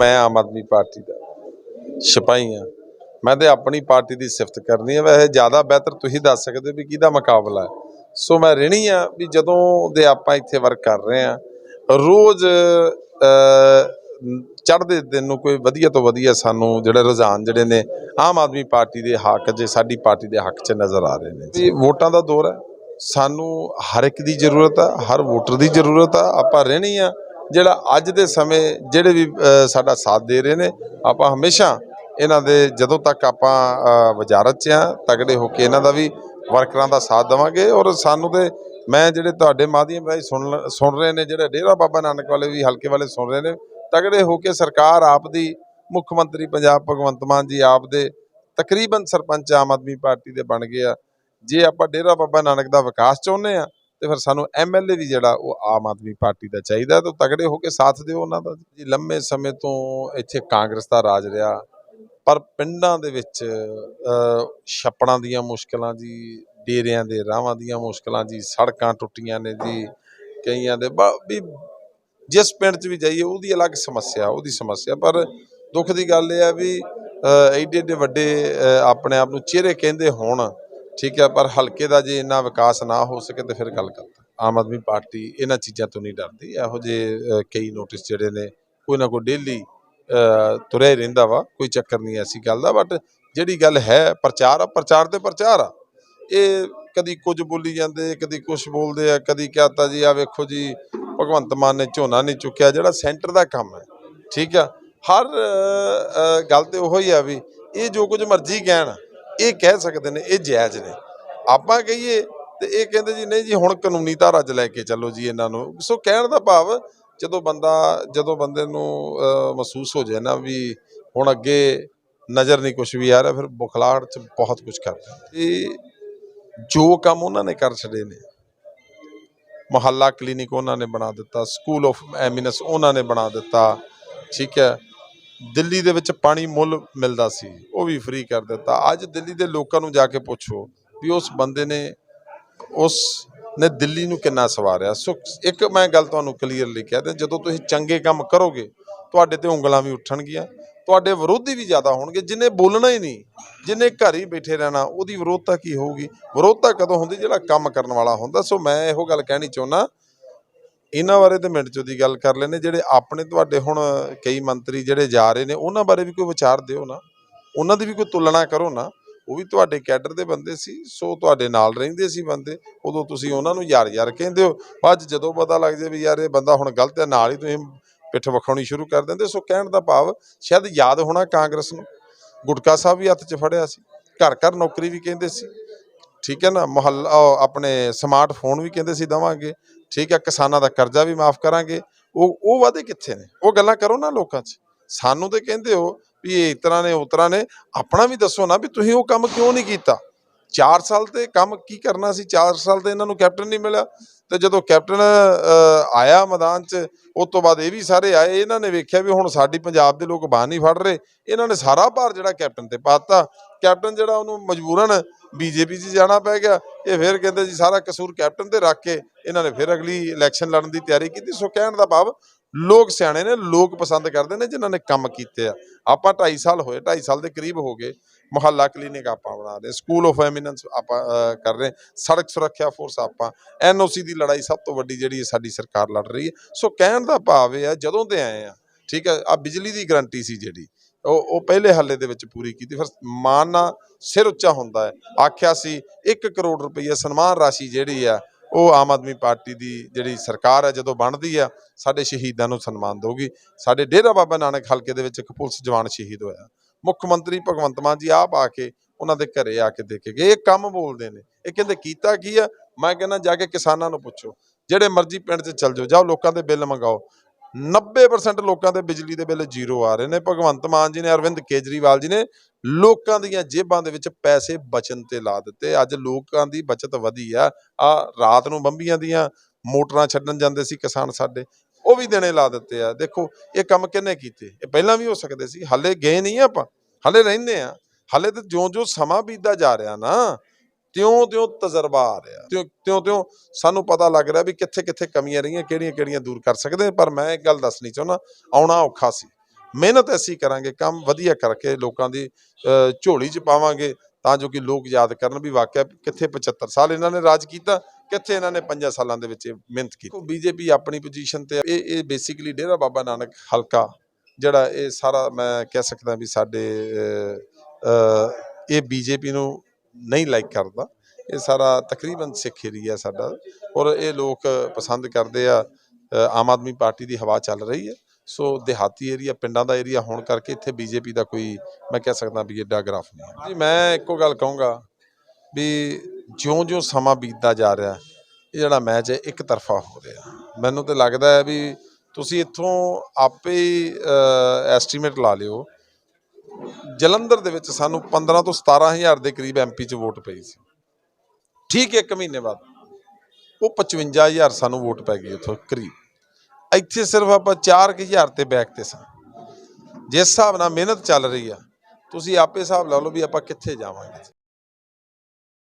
ਮੈਂ ਆਮ ਆਦਮੀ ਪਾਰਟੀ ਦਾ ਸਿਪਾਹੀ ਹਾਂ। ਮੈਂ ਤੇ ਆਪਣੀ ਪਾਰਟੀ ਦੀ ਸਿਫਤ ਕਰਨੀ ਹੈ। ਵੈਸੇ ਜ਼ਿਆਦਾ ਬਿਹਤਰ ਤੁਸੀਂ ਦੱਸ ਸਕਦੇ ਹੋ ਵੀ ਕਿਹਦਾ ਮੁਕਾਬਲਾ ਹੈ। ਸੋ ਮੈਂ ਰਹਿਣੀ ਆ ਵੀ ਜਦੋਂ ਦੇ ਆਪਾਂ ਇੱਥੇ ਵਰਕ ਕਰ ਰਹੇ ਆ ਰੋਜ਼ ਚੜ੍ਹਦੇ ਦਿਨ ਨੂੰ ਕੋਈ ਵਧੀਆ ਤੋਂ ਵਧੀਆ ਸਾਨੂੰ ਜਿਹੜੇ ਰੁਝਾਨ ਜਿਹੜੇ ਨੇ, ਆਮ ਆਦਮੀ ਪਾਰਟੀ ਦੇ ਹੱਕ 'ਚ ਸਾਡੀ ਪਾਰਟੀ ਦੇ ਹੱਕ 'ਚ ਨਜ਼ਰ ਆ ਰਹੇ ਨੇ। ਜੀ ਵੋਟਾਂ ਦਾ ਦੌਰ ਹੈ। ਸਾਨੂੰ ਹਰ ਇੱਕ ਦੀ ਜ਼ਰੂਰਤ ਆ, ਹਰ ਵੋਟਰ ਦੀ ਜ਼ਰੂਰਤ ਆ। ਆਪਾਂ ਰਹਿਣੀ ਆ ਜਿਹੜਾ ਅੱਜ ਦੇ ਸਮੇਂ ਜਿਹੜੇ ਵੀ ਸਾਡਾ ਸਾਥ ਦੇ ਰਹੇ ਨੇ, ਆਪਾਂ ਹਮੇਸ਼ਾ ਇਹਨਾਂ ਦੇ ਜਦੋਂ ਤੱਕ ਆਪਾਂ ਵਜ਼ਾਰਤ 'ਚ ਆ ਤਗੜੇ ਹੋ ਕੇ ਇਹਨਾਂ ਦਾ ਵੀ ਵਰਕਰਾਂ ਦਾ ਸਾਥ ਦੇਵਾਂਗੇ ਔਰ ਸਾਨੂੰ ਤੇ ਮੈਂ ਜਿਹੜੇ ਤੁਹਾਡੇ ਮਾਧਿਅਮ ਰਾਹੀਂ ਸੁਣ ਲ- ਸੁਣ ਰਹੇ ਨੇ, ਜਿਹੜੇ ਡੇਰਾ ਬਾਬਾ ਨਾਨਕ ਵਾਲੇ ਵੀ ਹਲਕੇ ਵਾਲੇ ਸੁਣ ਰਹੇ ਨੇ, ਤਗੜੇ ਹੋ ਕੇ ਸਰਕਾਰ ਆਪ ਦੀ, ਮੁੱਖ ਮੰਤਰੀ ਪੰਜਾਬ ਭਗਵੰਤ ਮਾਨ ਜੀ ਆਪ ਦੇ ਤਕਰੀਬਨ ਸਰਪੰਚ ਆਮ ਆਦਮੀ ਪਾਰਟੀ ਦੇ ਬਣ ਗਏ ਆ। ਜੇ ਆਪਾਂ ਡੇਰਾ ਬਾਬਾ ਨਾਨਕ ਦਾ ਵਿਕਾਸ ਚਾਹੁੰਦੇ ਆ ਤੇ ਫਿਰ ਸਾਨੂੰ ਐਮਐਲਏ ਵੀ ਜਿਹੜਾ ਉਹ ਆਮ ਆਦਮੀ ਪਾਰਟੀ ਦਾ ਚਾਹੀਦਾ ਤਾਂ ਤਗੜੇ ਹੋ ਕੇ ਸਾਥ ਦਿਓ ਉਹਨਾਂ ਦਾ। ਜੀ, ਲੰਮੇ ਸਮੇਂ ਤੋਂ ਇੱਥੇ ਕਾਂਗਰਸ ਦਾ ਰਾਜ ਰਿਹਾ, ਪਰ ਪਿੰਡਾਂ ਦੇ ਵਿੱਚ ਛੱਪੜਾਂ ਦੀਆਂ ਮੁਸ਼ਕਲਾਂ ਜੀ, ਡੇਰਿਆਂ ਦੇ ਰਾਹਾਂ ਦੀਆਂ ਮੁਸ਼ਕਲਾਂ ਜੀ, ਸੜਕਾਂ ਟੁੱਟੀਆਂ ਨੇ ਜੀ, ਕਈਆਂ ਦੇ। ਬ- ਵੀ ਜਿਸ ਪਿੰਡ 'ਚ ਵੀ ਜਾਈਏ, ਉਹਦੀ ਅਲੱਗ ਸਮੱਸਿਆ, ਉਹਦੀ ਸਮੱਸਿਆ। ਪਰ ਦੁੱਖ ਦੀ ਗੱਲ ਇਹ ਆ ਵੀ ਐਡੇ ਐਡੇ ਵੱਡੇ ਆਪਣੇ ਆਪ ਨੂੰ ਚਿਹਰੇ ਕਹਿੰਦੇ ਹੋਣ ਠੀਕ ਹੈ, ਪਰ ਹਲਕੇ ਦਾ ਜੇ ਇੰਨਾ ਵਿਕਾਸ ਨਾ ਹੋ ਸਕੇ ਤੇ ਫਿਰ ਗੱਲ ਕਰਦਾ ਆਮ ਆਦਮੀ ਪਾਰਟੀ ਇਹਨਾਂ ਚੀਜ਼ਾਂ ਤੋਂ ਨਹੀਂ ਡਰਦੀ। ਇਹੋ ਜਿਹੇ ਕਈ ਨੋਟਿਸ ਜਿਹੜੇ ਨੇ, ਕੋਈ ਨਾ ਕੋਈ ਡੇਲੀ ਤੁਰਿਆ ਹੀ ਰਹਿੰਦਾ ਵਾ, ਕੋਈ ਚੱਕਰ ਨਹੀਂ ਐਸੀ ਗੱਲ ਦਾ। ਬਟ ਜਿਹੜੀ ਗੱਲ ਹੈ, ਪ੍ਰਚਾਰ ਆ, ਪ੍ਰਚਾਰ ਤੇ ਪ੍ਰਚਾਰ ਆ। ਇਹ ਕਦੀ ਕੁਝ ਬੋਲੀ ਜਾਂਦੇ, ਕਦੀ ਕੁਝ ਬੋਲਦੇ ਆ, ਕਦੀ ਕਹਤਾ ਜੀ ਆ ਵੇਖੋ ਜੀ, ਭਗਵੰਤ ਮਾਨ ਨੇ ਝੋਨਾ ਨਹੀਂ ਚੁੱਕਿਆ, ਜਿਹੜਾ ਸੈਂਟਰ ਦਾ ਕੰਮ ਹੈ। ਠੀਕ ਆ? ਹਰ ਗੱਲ ਤੇ ਉਹੋ ਹੀ ਆ ਵੀ ਇਹ ਜੋ ਕੁਝ ਮਰਜ਼ੀ ਕਹਿਣ ਇਹ ਕਹਿ ਸਕਦੇ ਨੇ, ਇਹ ਜਾਇਜ਼ ਨੇ। ਆਪਾਂ ਕਹੀਏ ਤੇ ਇਹ ਕਹਿੰਦੇ ਜੀ, ਨਹੀਂ ਜੀ, ਹੁਣ ਕਾਨੂੰਨੀ ਧਾਰਾ 'ਚ ਲੈ ਕੇ ਚੱਲੋ ਜੀ ਇਹਨਾਂ ਨੂੰ। ਸੋ ਕਹਿਣ ਦਾ ਭਾਵ, ਜਦੋਂ ਬੰਦਾ, ਜਦੋਂ ਬੰਦੇ ਨੂੰ ਮਹਿਸੂਸ ਹੋ ਜਾਏ ਨਾ ਵੀ ਹੁਣ ਅੱਗੇ ਨਜ਼ਰ ਨਹੀਂ ਕੁਝ ਵੀ ਆ ਰਿਹਾ, ਫਿਰ ਬੁਖਲਾਹਟ 'ਚ ਬਹੁਤ ਕੁਝ ਕਰਦਾ ਇਹ ਜੋ ਕੰਮ ਉਹਨਾਂ ਨੇ ਕਰ ਛੱਡੇ ਨੇ, ਮੁਹੱਲਾ ਕਲੀਨਿਕ ਉਹਨਾਂ ਨੇ ਬਣਾ ਦਿੱਤਾ, ਸਕੂਲ ਆਫ ਐਮਿਨਸ ਉਹਨਾਂ ਨੇ ਬਣਾ ਦਿੱਤਾ, ਠੀਕ ਹੈ। ਦਿੱਲੀ ਦੇ ਵਿੱਚ ਪਾਣੀ ਮੁੱਲ ਮਿਲਦਾ ਸੀ, ਉਹ ਵੀ ਫ੍ਰੀ ਕਰ ਦਿੱਤਾ। ਅੱਜ ਦਿੱਲੀ ਦੇ ਲੋਕਾਂ ਨੂੰ ਜਾ ਕੇ ਪੁੱਛੋ ਵੀ ਉਸ ਬੰਦੇ ਨੇ, ਉਸ ਨੇ ਦਿੱਲੀ ਨੂੰ ਕਿੰਨਾ ਸਵਾਰਿਆ। ਸੋ ਇੱਕ ਮੈਂ ਗੱਲ ਤੁਹਾਨੂੰ ਕਲੀਅਰਲੀ ਕਹਿ ਦਿਆਂ, ਜਦੋਂ ਤੁਸੀਂ ਚੰਗੇ ਕੰਮ ਕਰੋਗੇ, ਤੁਹਾਡੇ ਤੇ ਉਂਗਲਾਂ ਵੀ ਉੱਠਣਗੀਆਂ, ਤੁਹਾਡੇ ਵਿਰੋਧੀ ਵੀ ਜ਼ਿਆਦਾ ਹੋਣਗੇ, ਜਿਨੇ ਬੋਲਣਾ ਹੀ ਨਹੀਂ, ਜਿਨੇ ਘਰ ਹੀ ਬੈਠੇ ਰਹਿਣਾ, ਉਹਦੀ ਵਿਰੋਧਤਾ ਕੀ ਹੋਊਗੀ? ਵਿਰੋਧਤਾ ਕਦੋਂ ਹੁੰਦੀ? ਜਿਹੜਾ ਕੰਮ ਕਰਨ ਵਾਲਾ ਹੁੰਦਾ। ਸੋ ਮੈਂ ਇਹੋ ਗੱਲ ਕਹਿਣੀ ਚਾਹੁੰਦਾ ਇਹਨਾਂ ਬਾਰੇ ਤੇ ਮਿੰਟ ਚੋਂ ਦੀ ਗੱਲ ਕਰ ਲੈਨੇ ਜਿਹੜੇ ਆਪਣੇ ਤੁਹਾਡੇ ਹੁਣ ਕਈ ਮੰਤਰੀ ਜਿਹੜੇ ਜਾ ਰਹੇ ਨੇ, ਉਹਨਾਂ ਬਾਰੇ ਵੀ ਕੋਈ ਵਿਚਾਰ ਦਿਓ ਨਾ। ਉਹਨਾਂ ਦੀ ਵੀ ਕੋਈ ਤੁਲਨਾ ਕਰੋ ਨਾ। ਉਹ ਵੀ ਤੁਹਾਡੇ ਕੈਡਰ ਦੇ ਬੰਦੇ ਸੀ, ਸੋ ਤੁਹਾਡੇ ਨਾਲ ਰਹਿੰਦੇ ਸੀ ਬੰਦੇ। ਉਦੋਂ ਤੁਸੀਂ ਉਹਨਾਂ ਨੂੰ ਯਾਰ ਯਾਰ ਕਹਿੰਦੇ ਹੋ। ਅੱਜ ਜਦੋਂ ਪਤਾ ਲੱਗ ਜਾਏ ਵੀ ਯਾਰ ਇਹ ਬੰਦਾ ਹੁਣ ਗਲਤ ਹੈ, ਨਾਲ ਹੀ ਤੁਸੀਂ ਪਿੱਠ ਵਿਖਾਉਣੀ ਸ਼ੁਰੂ ਕਰ ਦਿੰਦੇ। ਸੋ ਕਹਿਣ ਦਾ ਭਾਵ ਸ਼ਾਇਦ ਯਾਦ ਹੋਣਾ ਕਾਂਗਰਸ ਨੂੰ। ਗੁਟਕਾ ਸਾਹਿਬ ਵੀ ਹੱਥ 'ਚ ਫੜਿਆ ਸੀ। ਘਰ ਘਰ ਨੌਕਰੀ ਵੀ ਕਹਿੰਦੇ ਸੀ। ਠੀਕ ਹੈ ਨਾ? ਮੁਹੱਲਾ, ਉਹ ਆਪਣੇ ਸਮਾਰਟਫੋਨ ਵੀ ਕਹਿੰਦੇ ਸੀ ਦਵਾਂਗੇ। ਠੀਕ ਹੈ, ਕਿਸਾਨਾਂ ਦਾ ਕਰਜ਼ਾ ਵੀ ਮਾਫ ਕਰਾਂਗੇ। ਉਹ ਉਹ ਵਾਅਦੇ ਕਿੱਥੇ ਨੇ? ਉਹ ਗੱਲਾਂ ਕਰੋ ਨਾ ਲੋਕਾਂ 'ਚ। ਸਾਨੂੰ ਤੇ ਕਹਿੰਦੇ ਹੋ ਵੀ ਇਹ ਇਸ ਤਰ੍ਹਾਂ ਨੇ ਉਸ ਨੇ। ਆਪਣਾ ਵੀ ਦੱਸੋ ਨਾ ਵੀ ਤੁਸੀਂ ਉਹ ਕੰਮ ਕਿਉਂ ਨਹੀਂ ਕੀਤਾ? 4 ਸਾਲ ਤੇ ਕੰਮ ਕੀ ਕਰਨਾ ਸੀ? 4 ਸਾਲ ਤੇ ਇਹਨਾਂ ਨੂੰ ਕੈਪਟਨ ਨਹੀਂ ਮਿਲਿਆ। ਤੇ ਜਦੋਂ ਕੈਪਟਨ ਆਇਆ ਮੈਦਾਨ 'ਚ, ਉਸ ਤੋਂ ਬਾਅਦ ਇਹ ਵੀ ਸਾਰੇ ਆਏ। ਇਹਨਾਂ ਨੇ ਵੇਖਿਆ ਵੀ ਹੁਣ ਸਾਡੀ ਪੰਜਾਬ ਦੇ ਲੋਕ ਬਾਹ ਨਹੀਂ ਫੜ ਰਹੇ। ਇਹਨਾਂ ਨੇ ਸਾਰਾ ਭਾਰ ਜਿਹੜਾ ਕੈਪਟਨ ਤੇ ਪਾਤਾ ਕੈਪਟਨ ਜਿਹੜਾ ਉਹਨੂੰ ਮਜਬੂਰਨ ਬੀਜੇਪੀ 'ਚ ਜਾਣਾ ਪੈ ਗਿਆ। ਇਹ ਫਿਰ ਕਹਿੰਦੇ ਜੀ ਸਾਰਾ ਕਸੂਰ ਕੈਪਟਨ ਤੇ ਰੱਖ ਕੇ ਇਹਨਾਂ ਨੇ ਫਿਰ ਅਗਲੀ ਇਲੈਕਸ਼ਨ ਲੜਨ ਦੀ ਤਿਆਰੀ ਕੀਤੀ। ਸੋ ਕਹਿਣ ਦਾ ਭਾਵ ਲੋਕ ਸਿਆਣੇ ਨੇ, ਲੋਕ ਪਸੰਦ ਕਰਦੇ ਨੇ, ਜਿਨ੍ਹਾਂ ਨੇ ਕੰਮ ਕੀਤੇ ਆ। ਆਪਾਂ 2.5 ਸਾਲ ਹੋਏ 2.5 ਸਾਲ ਦੇ ਕਰੀਬ ਹੋ ਗਏ। ਮੁਹੱਲਾ ਕਲੀਨਿਕ ਆਪਾਂ ਬਣਾ ਰਹੇ ਸਕੂਲ ਆਫ ਐਮਿਨੈਂਸ ਆਪਾਂ ਕਰ ਰਹੇ ਸੜਕ ਸੁਰੱਖਿਆ ਫੋਰਸ ਆਪਾਂ। ਐਨਓਸੀ ਦੀ ਲੜਾਈ ਸਭ ਤੋਂ ਵੱਡੀ ਜਿਹੜੀ ਸਾਡੀ ਸਰਕਾਰ ਲੜ ਰਹੀ ਹੈ। ਸੋ ਕਹਿਣ ਦਾ ਭਾਵ ਇਹ ਆ, ਜਦੋਂ ਦੇ ਆਏ ਆ, ਠੀਕ ਹੈ ਆ ਬਿਜਲੀ ਦੀ ਗਰੰਟੀ ਸੀ ਜਿਹੜੀ। ਉਹ ਉਹ ਪਹਿਲੇ ਹੱਲੇ ਦੇ ਵਿੱਚ ਪੂਰੀ ਕੀਤੀ, ਫਿਰ ਮਾਨ ਨਾਲ ਸਿਰ ਉੱਚਾ ਹੁੰਦਾ ਹੈ। ਆਖਿਆ ਸੀ 1 ਕਰੋੜ ਰੁਪਈਆ ਸਨਮਾਨ ਰਾਸ਼ੀ ਜਿਹੜੀ ਆ, ਉਹ ਆਮ ਆਦਮੀ ਪਾਰਟੀ ਦੀ ਜਿਹੜੀ ਸਰਕਾਰ ਹੈ ਜਦੋਂ ਬਣਦੀ ਆ, ਸਾਡੇ ਸ਼ਹੀਦਾਂ ਨੂੰ ਸਨਮਾਨ ਦੇਊਗੀ। ਸਾਡੇ ਡੇਰਾ ਬਾਬਾ ਨਾਨਕ ਹਲਕੇ ਦੇ ਵਿੱਚ ਇੱਕ ਪੁਲਿਸ ਜਵਾਨ ਸ਼ਹੀਦ ਹੋਇਆ। ਮੁੱਖ ਮੰਤਰੀ ਭਗਵੰਤ ਮਾਨ ਜੀ ਆਪ ਆ ਕੇ ਉਹਨਾਂ ਦੇ ਘਰੇ ਆ ਕੇ ਦੇਖ ਕੇ ਗਏ। ਇਹ ਕੰਮ ਬੋਲਦੇ ਨੇ। ਇਹ ਕਹਿੰਦੇ, ਕੀਤਾ ਕੀ ਆ? ਮੈਂ ਕਹਿੰਦਾ, ਜਾ ਕੇ ਕਿਸਾਨਾਂ ਨੂੰ ਪੁੱਛੋ। ਜਿਹੜੇ ਮਰਜ਼ੀ ਪਿੰਡ 'ਚ ਚੱਲ ਜਾਓ ਜਾਓ, ਲੋਕਾਂ ਦੇ ਬਿੱਲ ਮੰਗਾਓ। 90% ਲੋਕਾਂ ਦੇ ਬਿਜਲੀ ਦੇ ਬਿੱਲ ਜ਼ੀਰੋ ਆ ਰਹੇ ਨੇ। ਭਗਵੰਤ ਮਾਨ ਜੀ ਨੇ, ਅਰਵਿੰਦ ਕੇਜਰੀਵਾਲ ਜੀ ਨੇ ਲੋਕਾਂ ਦੀਆਂ ਜੇਬਾਂ ਦੇ ਵਿੱਚ ਪੈਸੇ ਬਚਣ ਤੇ ਲਾ ਦਿੱਤੇ। ਅੱਜ ਲੋਕਾਂ ਦੀ ਬਚਤ ਵਧੀ ਆ। ਆ ਰਾਤ ਨੂੰ ਬੰਬੀਆਂ ਦੀਆਂ ਮੋਟਰਾਂ ਛੱਡਣ ਜਾਂਦੇ ਸੀ ਕਿਸਾਨ ਸਾਡੇ। ਉਹ ਵੀ ਦੇਣੇ ਲਾ ਦਿੱਤੇ ਆ। ਦੇਖੋ, ਇਹ ਕੰਮ ਕਿਹਨੇ ਕੀਤੇ? ਇਹ ਪਹਿਲਾਂ ਵੀ ਹੋ ਸਕਦੇ ਸੀ। ਹਲੇ ਗਏ ਨਹੀਂ ਆਪਾਂ। ਹਲੇ ਰਹਿੰਦੇ ਆ। ਹਲੇ ਤੇ ਜਿਉਂ-ਜਿਉਂ ਸਮਾਂ ਬੀਤਦਾ ਜਾ ਰਿਹਾ ਨਾ। ਤਿਉਂ-ਤਿਉਂ ਤਜਰਬਾ ਆ ਰਿਹਾ। ਤਿਉਂ ਤਿਉਂ-ਤਿਉਂ ਸਾਨੂੰ ਪਤਾ ਲੱਗ ਰਿਹਾ ਵੀ ਕਿੱਥੇ-ਕਿੱਥੇ ਕਮੀਆਂ ਰਹੀਆਂ ਕਿਹੜੀਆਂ-ਕਿਹੜੀਆਂ ਦੂਰ ਕਰ ਸਕਦੇ ਪਰ ਮੈਂ ਇੱਕ ਗੱਲ ਦੱਸਣੀ ਚਾਹੁੰਦਾ ਆਉਣਾ ਔਖਾ ਸੀ। ਮਿਹਨਤ ਅਸੀਂ ਕਰਾਂਗੇ ਕੰਮ ਵਧੀਆ ਕਰਕੇ ਲੋਕਾਂ ਦੀ ਝੋਲੀ 'ਚ ਪਾਵਾਂਗੇ ਤਾਂ ਜੋ ਕਿ ਲੋਕ ਯਾਦ ਕਰਨ ਵੀ ਵਾਕਿਆ ਕਿੱਥੇ 75 ਸਾਲ ਇਹਨਾਂ ਨੇ ਰਾਜ ਕੀਤਾ ਕਿੱਥੇ ਇਹਨਾਂ ਨੇ 5 ਸਾਲਾਂ ਦੇ ਵਿੱਚ ਇਹ ਮਿਹਨਤ ਕੀਤੀ। ਬੀਜੇਪੀ ਆਪਣੀ ਪੋਜੀਸ਼ਨ ਤੇ ਇਹ ਇਹ ਬੇਸਿਕਲੀ ਡੇਰਾ ਬਾਬਾ ਨਾਨਕ ਹਲਕਾ ਜਿਹੜਾ ਇਹ ਸਾਰਾ ਮੈਂ ਕਹਿ ਸਕਦਾ ਵੀ ਸਾਡੇ ਅ, ਅ, ਇਹ ਬੀਜੇਪੀ ਨੂੰ ਨਹੀਂ ਲਾਈਕ ਕਰਦਾ। ਇਹ ਸਾਰਾ ਤਕਰੀਬਨ ਸਿੱਖ ਏਰੀਆ ਸਾਡਾ। ਔਰ ਇਹ ਲੋਕ ਪਸੰਦ ਕਰਦੇ ਆ ਆਮ ਆਦਮੀ ਪਾਰਟੀ ਦੀ ਹਵਾ ਚੱਲ ਰਹੀ ਹੈ। ਸੋ ਦਿਹਾਤੀ ਏਰੀਆ, ਪਿੰਡਾਂ ਦਾ ਏਰੀਆ ਹੋਣ ਕਰਕੇ ਇੱਥੇ ਬੀਜੇਪੀ ਦਾ ਕੋਈ ਮੈਂ ਕਹਿ ਸਕਦਾ ਵੀ ਏਡਾ ਗ੍ਰਾਫ ਨਹੀਂ ਹੈ। ਜੀ ਮੈਂ ਇੱਕੋ ਗੱਲ ਕਹੂੰਗਾ ਵੀ ਜਿਉਂ-ਜਿਉਂ ਸਮਾਂ ਬੀਤਦਾ ਜਾ ਰਿਹਾ, ਇਹ ਜਿਹੜਾ ਮੈਚ ਹੈ, ਇੱਕ ਤਰਫਾ ਹੋ ਰਿਹਾ। ਮੈਨੂੰ ਤੇ ਲੱਗਦਾ ਹੈ ਵੀ ਤੁਸੀਂ ਇੱਥੋਂ ਆਪੇ ਹੀ ਐਸਟੀਮੇਟ ਲਾ ਲਿਓ ਜਲੰਧਰ ਦੇ ਵਿੱਚ ਸਾਨੂੰ 15 ਤੋਂ 17000 ਦੇ ਕਰੀਬ ਐਮਪੀ ਚ ਵੋਟ ਪਈ ਸੀ। ਠੀਕ ਇੱਕ ਮਹੀਨੇ ਬਾਅਦ ਉਹ 55000 ਸਾਨੂੰ ਵੋਟ ਪੈ ਗਈ ਉੱਥੋਂ ਕਰੀਬ। ਇੱਥੇ ਸਿਰਫ ਆਪਾਂ 4000 ਤੇ ਬੈਕ ਤੇ ਸਾਂ। ਜਿਸ ਹਿਸਾਬ ਨਾਲ ਮਿਹਨਤ ਚੱਲ ਰਹੀ ਆ, ਤੁਸੀਂ ਆਪੇ ਹਿਸਾਬ ਲਾ ਲਓ ਵੀ ਆਪਾਂ ਕਿੱਥੇ ਜਾਵਾਂਗੇ।